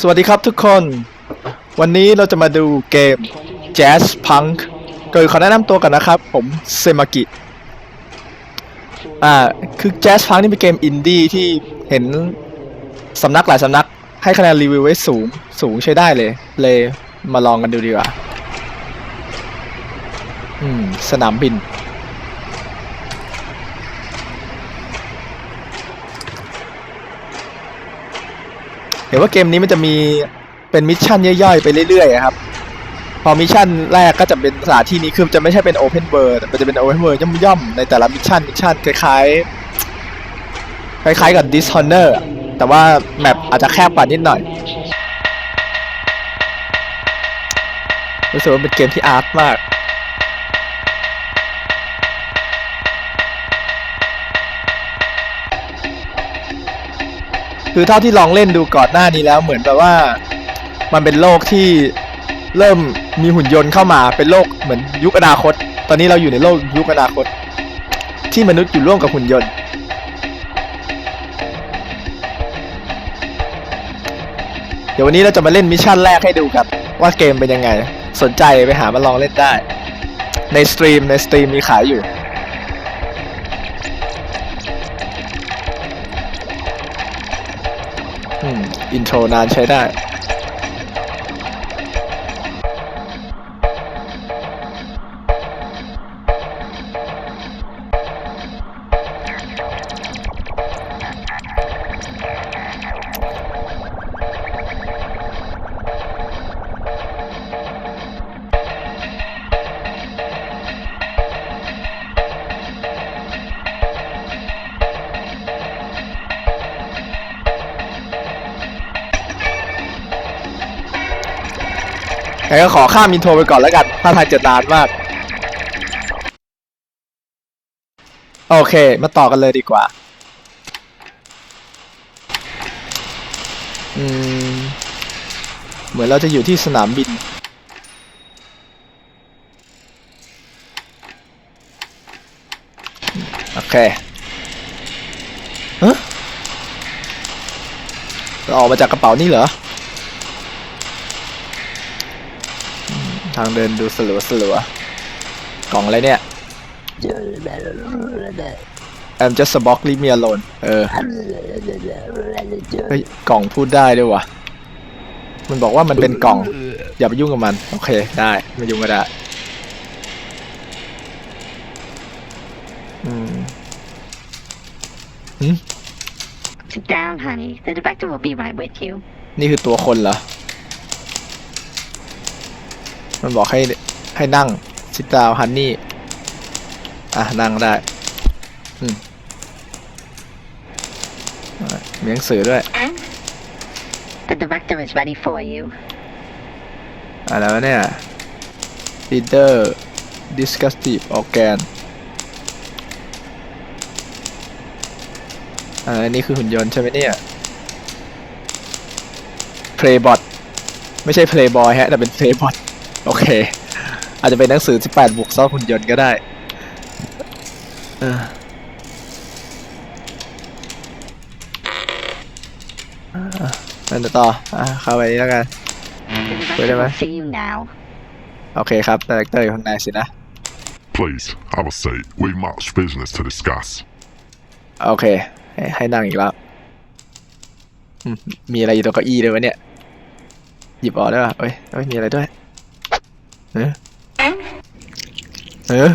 สวัสดีครับทุกคน วันนี้เราจะมาดูเกม Jazz Punk โดยขอแนะนำตัวกันนะครับ ผมเซมากิ อ่า คือ Jazz Punk นี่เป็นเกมอินดี้ที่เห็นสำนักหลายสำนัก ให้คะแนนรีวิวไว้สูง สูงใช้ได้เลย เลยมาลองกันดูดีกว่า อืม สนามบิน ห็นว่าเกมนี้มันจะมีเป็นมิชชั่นย่อยๆไปเรื่อยๆครับ พอมิชชั่นแรกก็จะเป็นสถานที่นี้คือจะไม่ใช่เป็นโอเพนเวิร์แต่มันจะเป็นโอเพนเวิร์ย่อมๆในแต่ละมิชชั่นมิชชั่นคล้ายๆคล้ายๆกับ Dishonor อะแต่ว่าแมปอาจจะแคบกว่านิดหน่อยรู้สึกว่าเป็นเกมที่อาร์ตมาก คือเท่าที่ลองเล่นดูก่อนหน้านี้แล้วเหมือนแบบว่า มันเป็นโลกที่เริ่มมีหุ่นยนต์เข้ามาเป็นโลกเหมือนยุคอนาคต ตอนนี้เราอยู่ในโลกยุคอนาคต ที่มนุษย์อยู่ร่วมกับหุ่นยนต์ เดี๋ยววันนี้เราจะมาเล่นมิชชั่นแรกให้ดูกัน ว่าเกมเป็นยังไง สนใจไปหามาลองเล่นได้ ในสตรีมในสตรีมมีขายอยู่ อินโทรนานใช้ได้ งั้นก็ขอข้ามอินโทรไปก่อนแล้วกันถ้าทางจะนานมาก โอเค มาต่อกันเลยดีกว่า อืม เหมือนเราจะอยู่ที่สนามบิน โอเคฮะเราออกมาจากกระเป๋านี่เหรอ ทางเดินดูสลัวสลัวกล่องอะไรเนี่ย I'm just a box leave me alone เออเฮ้ยกล่องพูดได้ด้วยวะมันบอกว่ามันเป็นกล่อง อย่าไปยุ่งกับมัน โอเค ได้ไม่ยุ่งก็ได้อืมหืม Sit down, honey. The director will be right with you. นี่คือตัวคนเหรอ มันบอกให้ให้นั่งชิดดาวฮันนี่ อะ นั่งได้ อืมอะมีหนังสือด้วย And the director is ready for you. อะไรวะเนี่ย leader disgustive organ อ่าอันนี้คือหุ่นยนต์ใช่ไหมเนี่ย playbot ไม่ใช่ playboy ฮะ แต่เป็น playbot โอเค อาจจะเป็นหนังสือ 18 บวกซ่อนหุ่นยนต์ก็ได้เอออะนั่นต่อ อะเข้าไปนี้แล้วกัน The Wait a director will minute. see you now. โอเคครับดีเรคเตอร์อยู่ข้างในสินะ Please, have a seat. We've much business to discuss. โอเค ให้ให้นั่งอีกแล้วอืมมีอะไรอยู่ตรงเก้าอี้เลยวะเนี่ย หยิบออกได้ป่ะเอ้ยเอ้ย มีอะไรด้วย เออเออ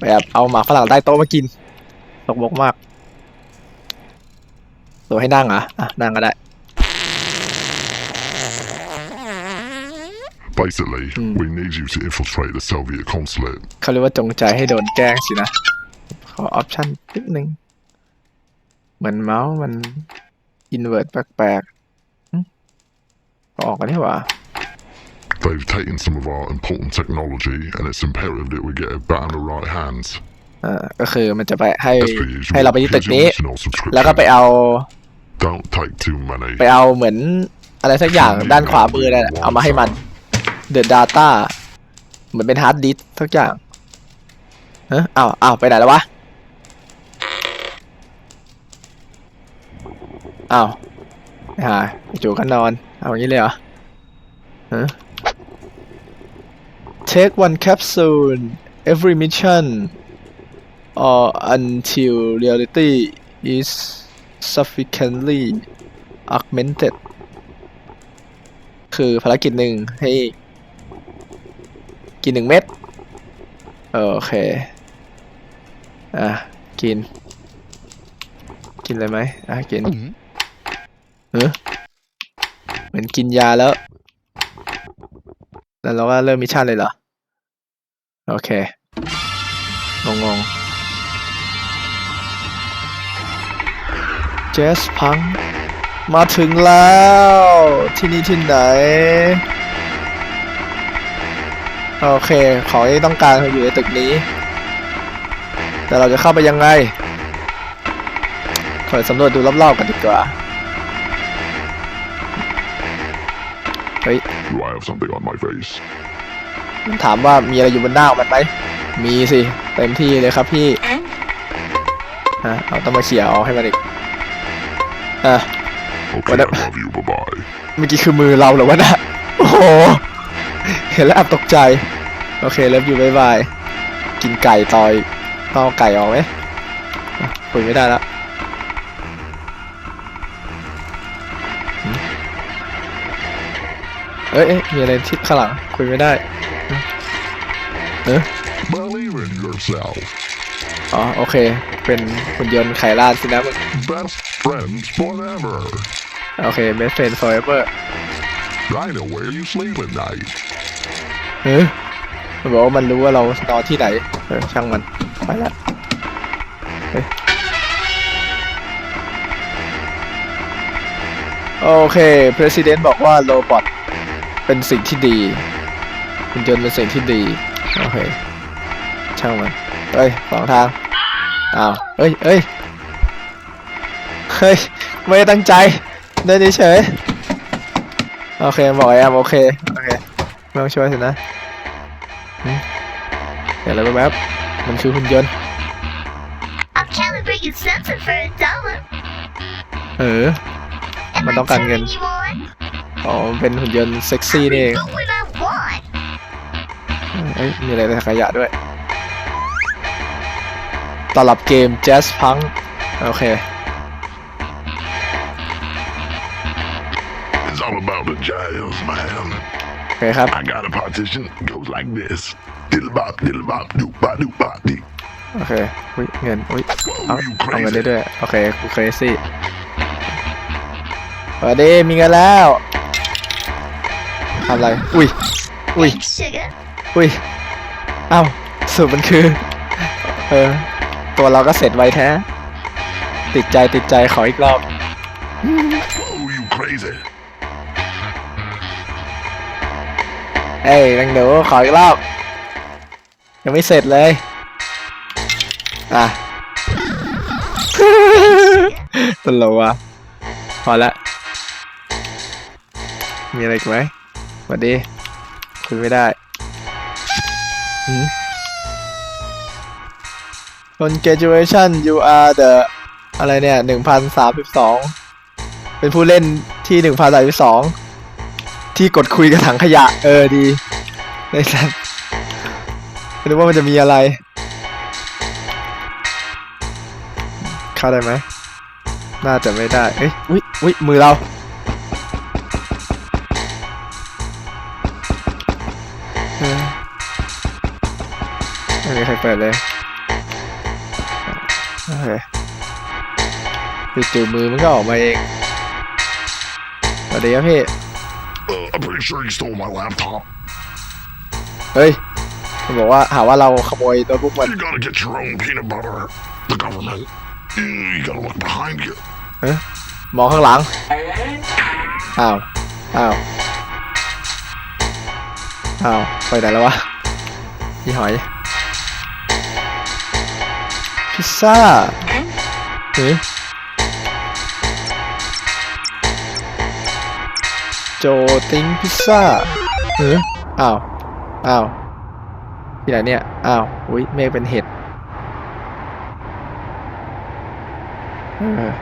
แบบเอาหมาฝรั่งใต้โต๊ะมากินตกบกมากตัวให้นั่งเหรออะนั่งก็ได้ Basically, Hmm. we need you to infiltrate the Soviet consulate. เขาเรียกว่าจงใจให้โดนแกล้งสินะ ขอออปชั่นนิดนึง เหมือนเมาส์มันอินเว r ร์ตแปลกๆหึก็ออกกันนี่หว่า They've taken some of our important technology, and it's imperative that we get it back in the right hands. เออก็คือมันจะไปให้ As per usual, ให้เราไปที่ตึก here's นี้ your original subscription. แล้วก็ไปเอา Don't take too many. ไปเอาเหมือนอะไรสักอย่างด้านขวามือนั่นแหละเอามาให้มัน The Data เหมือนเป็นฮาร์ดดิสสักอย่างเฮ้ยอ้าวอ้าวไปไหนแล้ววะอ้าวอ่าจู่ก็นอน เอาอย่างนี้เลยเหรอฮะ Take one capsule every mission or until reality is sufficiently augmented คือภารกิจหนึ่งให้กินหนึ่งเม็ดโอเค อะ กิน กินเลยไหมอะ กินเออเหมือนกินยาแล้ว แล้วเราก็เริ่มมิชชั่นเลยเหรอ โอเค งงงเจสพัง มาถึงแล้ว ที่นี่ที่ไหน โอเค ของที่ต้องการอยู่ในตึกนี้ แต่เราจะเข้าไปยังไงขอสำรวจดูรอบๆกันดีกว่า เฮ้ย Do I have something on my face? มันถามว่ามีอะไรอยู่บนหน้าของมันไหมมีสิเต็มที่เลยครับพี่ฮะเอาต้องมาเขี่ยเอาให้มันอีกอะ Okay, What I up? love you. Bye bye. เมื่อกี้คือมือเราเหรอวะนะโอ้โหเห็นแล้วแอบตกใจ โอเคเลิฟอยู่บายบาย กินไก่ต่อยต้องเอาไก่ออกไหมอะคุยไม่ได้แล้วหืมเอ้ยเอ้ยมีอะไรที่ข้างหลังคุยไม่ได้ เออ Believe in yourself. อ๋อโอเค เป็นหุ่นยนต์ไขลานสินะมึง Best friends forever. โอเค best friend forever I know where you sleep at night. เฮ้ยมันบอกว่ามันรู้ว่าเรานอนที่ไหน เออช่างมัน ไปละเฮ้ยโอเค President บอกว่าโรบอทเป็นสิ่งที่ดีหุ่นยนต์เป็นสิ่งที่ดี โอเคช่างมันเฮ้ยสองทางอ้าวเฮ้ยเฮ้ยเฮ้ยไม่ได้ตั้งใจเดินเฉยๆโอเคบอกไอ้แอมโอเคโอเคไม่ต้องช่วยสินะหึเห็นอะไรแวบๆมันคือหุ่นยนต์ I'll calibrate your sensor for a dollar. เออ Am Mà I đâu cần turning nhìn. you on? อ๋อมันเป็นหุ่นยนต์เซ็กซี่นี่เอง เอ้ยมีอะไรในถังขยะด้วยตอนรับเกม Jazz Punk โอเค It's all about the jazz, man. โอเคครับ I got a partition. It goes like this. Diddle bop, diddle bop, doop bop, doop bop, dee. โอเคอุ้ยเงินอุ้ย Whoa, เอา you เอาเงินได้ crazy. ด้วยโอเคกูเครซี่สวัสดีมีเงินแล้วทำอะไร อุ้ยอุ้ย Thanks, sugar. อุ้ยเอ้าสรุปมันคือ เออ ตัวเราก็เสร็จไวแท้ ติดใจติดใจขออีกรอบ Whoa, you crazy. เอ้ยนังหนูขออีกรอบ ยังไม่เสร็จเลย อะ ตลกว่ะพอละ มีอะไรอีกไหมสวัสดี คุยไม่ได้หืม Congratulation you are the อะไรเนี่ยหนึ่งพันสามสิบสองเป็นผู้เล่นที่หนึ่งพันสามสิบสองที่กดคุยกับถังขยะ เออดีในสัตว์ไม่รู้ว่ามันจะมีอะไร เข้าได้ไหม น่าจะไม่ได้ เอ้ย อุ้ยอุ้ยมือเรา ม่มีใครเปิดเลยโอเคจู่ๆมือมันก็ออกมาเองสวัสดีครับพี่ Uh, I'm pretty sure you stole my laptop. เฮ้ยมันบอกว่าหาว่าเราขโมยโน้ตบุ๊กมัน You gotta get your own peanut butter. The government. Mm, You gotta look behind you. มองข้างหลัง อ้าว อ้าว อ้าว ไปไหนแล้ววะพี่หอย พิซซ่าเฮ้ยโจติ้งพิซซ่าเฮ้ยอ้าว อ้าวที่ไหนเนี่ย อ้าว อุ้ยเมฆเป็นเห็ดเออ